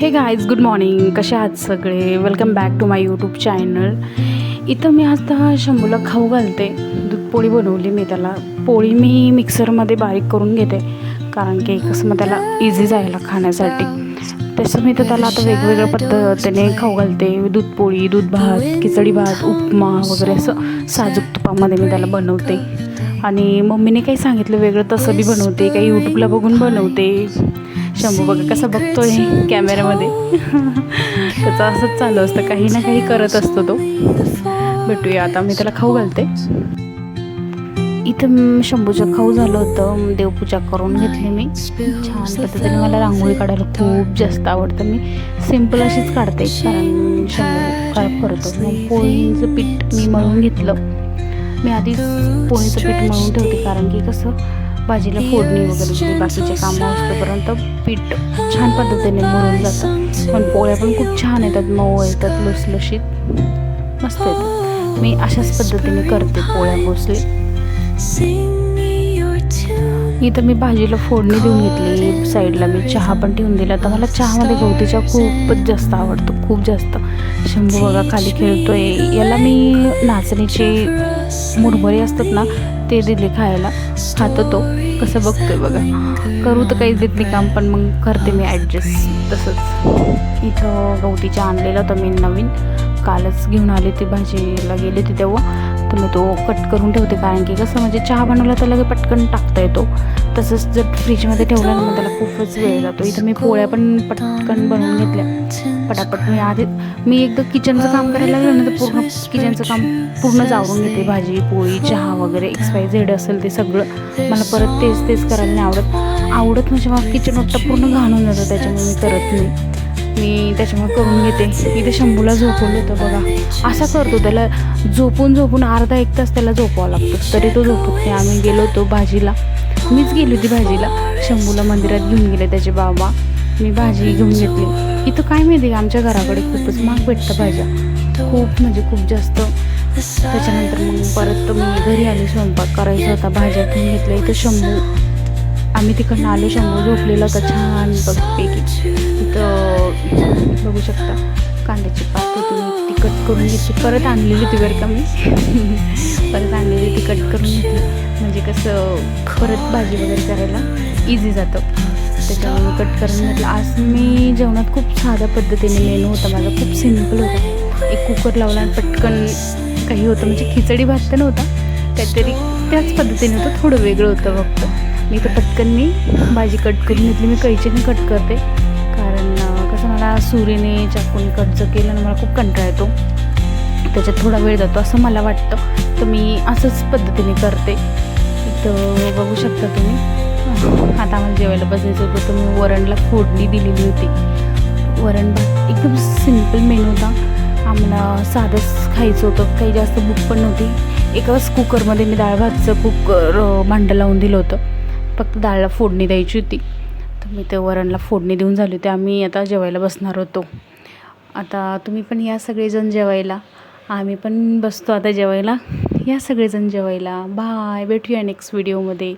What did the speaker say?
हे guys good morning कसे आहात सगळे? Welcome back to my YouTube channel इथं मी आता शंभूला खाऊ घालते. दूधपोळी बनवली मी त्याला. पोळी मी मिक्सरमध्ये बारीक करून घेते. कारण की कसं मग त्याला इझी जायला खाण्यासाठी. तसं मी तर त्याला आता वेगवेगळ्या पद्धतीने खाऊ घालते. दूध पोळी दूध भात खिचडी भात उपमा वगैरे असं साजूक तुपामध्ये मी त्याला बनवते. आणि मम्मीने काही सांगितलं वेगळं तसं बी बनवते. काही यूट्यूबला बघून बनवते. शंभू बघा कसं बघतोय कॅमेऱ्यामध्ये. त्याचं असंच चालू असतं काही ना काही करत असतो तो. भेटूया आता मी त्याला खाऊ घालते. इथं शंभूचं खाऊ झालं होतं देवपूजा करून घेतली मी. छान पद्धतीने मला रांगोळी काढायला खूप जास्त आवडतं. मी सिंपल अशीच काढते कारण शंभू खराब करतो मग पोळीचं पीठ मी मळून घेतलं. मी आधी पोळीचं पीठ मळून ठेवते कारण की कसं भाजीला फोडणी वगैरे बाकीचे कामं असतोपर्यंत पीठ छान पद्धतीने मळून जातं. पण पोळ्या पण खूप छान येतात मऊ येतात लुसलुशीत. मस्त येतात. मी अशाच पद्धतीने करते पोळ्या मोस्टली इथं मी भाजीला फोडणी देऊन घेतली साईडला मी चहा पण ठेवून दिला. तर मला चहामध्ये गवती चहा खूपच जास्त आवडतो खूप जास्त. शंभू बघा खाली खेळतोय. याला मी नाचणीचे मुरमुरे असतात ना ते दिले खायला खातो तो. कसं बघतोय बघा. करू तर काहीच देत नाही काम पण मग करते मी ॲडजस्ट तसंच. इथं गवतीच्या आणलेलं होतं मी नवीन. कालच घेऊन आले ती भाजीला गेले ती तेव्हा. तर मी तो कट करून ठेवते कारण की कसं म्हणजे चहा बनवला तर लगे पटकन टाकता येतो. तसंच जर फ्रीजमध्ये ठेवला ना मग त्याला खूपच वेळ जातो. इथं मी पोळ्या पण पटकन बनवून घेतल्या. पटापट मी आधी मी एकदा किचनचं काम करायला लागलं ना तर पूर्ण किचनचं काम पूर्ण जावरून घेते. भाजी पोळी चहा वगैरे एक्स वाय झेड असेल ते सगळं. मला परत तेच तेच करायला नाही आवडत. आवडत म्हणजे मग किचन वाटतं पूर्ण घाणून जातं त्याच्यामुळे मी करत नाही. मी त्याच्यामुळे करून घेते. इथे शंभूला झोपवलं होतं बघा. असा करतो त्याला झोपून झोपून अर्धा एक तास त्याला झोपावं लागतं. तरी तो झोपत नाही. आम्ही गेलो होतो भाजीला. मीच गेली होती भाजीला. शंभूला मंदिरात घेऊन गेले त्याचे बाबा. मी भाजी घेऊन घेतली. इथं काय माहिती आमच्या घराकडे खूपच महाग भेटतं भाज्या. खूप म्हणजे खूप जास्त. त्याच्यानंतर मग परत मी घरी आले स्वयंपाक करायचा होता. भाज्या घेऊन घेतल्या. इथं शंभू आम्ही तिकडनं आलो शंभर झोपलेलं तर छान बघपैकी तिथं बघू शकता कांद्याची पात होती. मी ती कट करून घेतली. परत आणलेली ती बरं का मी. परत आणलेली ती कट करून घेतली. म्हणजे कसं परत भाजी वगैरे करायला इझी जातं. त्याच्यामुळे कट करून घेतलं. आज मी जेवणात खूप साध्या पद्धतीने मेनू होता. माझा खूप सिंपल होता. एक कुकर लावला आणि पटकन काही होतं. म्हणजे खिचडी भात तर नव्हता. काहीतरी त्याच पद्धतीने होतं. थोडं वेगळं होतं फक्त. मी तर पटकन मी भाजी कट करून घेतली. मी कैचीने कट करते. कारण कसं मला सुरीने चाकून कट जर केलं ना मला खूप कंटाळा येतो. त्याच्यात थोडा वेळ जातो असं मला वाटतं. तर मी असंच पद्धतीने करते. इथं बघू शकता तुम्ही. आता आम्हाला जेवायला बसायचं होतं तर मी वरणला फोडणी दिलेली होती. वरण भात एकदम सिंपल मेनू होता. आम्हाला साधंच खायचं होतं. काही जास्त भूक पण नव्हती. एकाच कुकरमध्ये मी डाळ भातचं कुकर भांडं लावून दिलं होतं. फक्त डाळला फोडणी द्यायची होती. तर मी ते वरणला फोडणी देऊन झाली होती. आम्ही आता जेवायला बसणार होतो. आता तुम्ही पण या सगळेजण जेवायला. आम्ही पण बसतो आता जेवायला. या सगळेजण जेवायला. बाय. भेटूया नेक्स्ट व्हिडिओमध्ये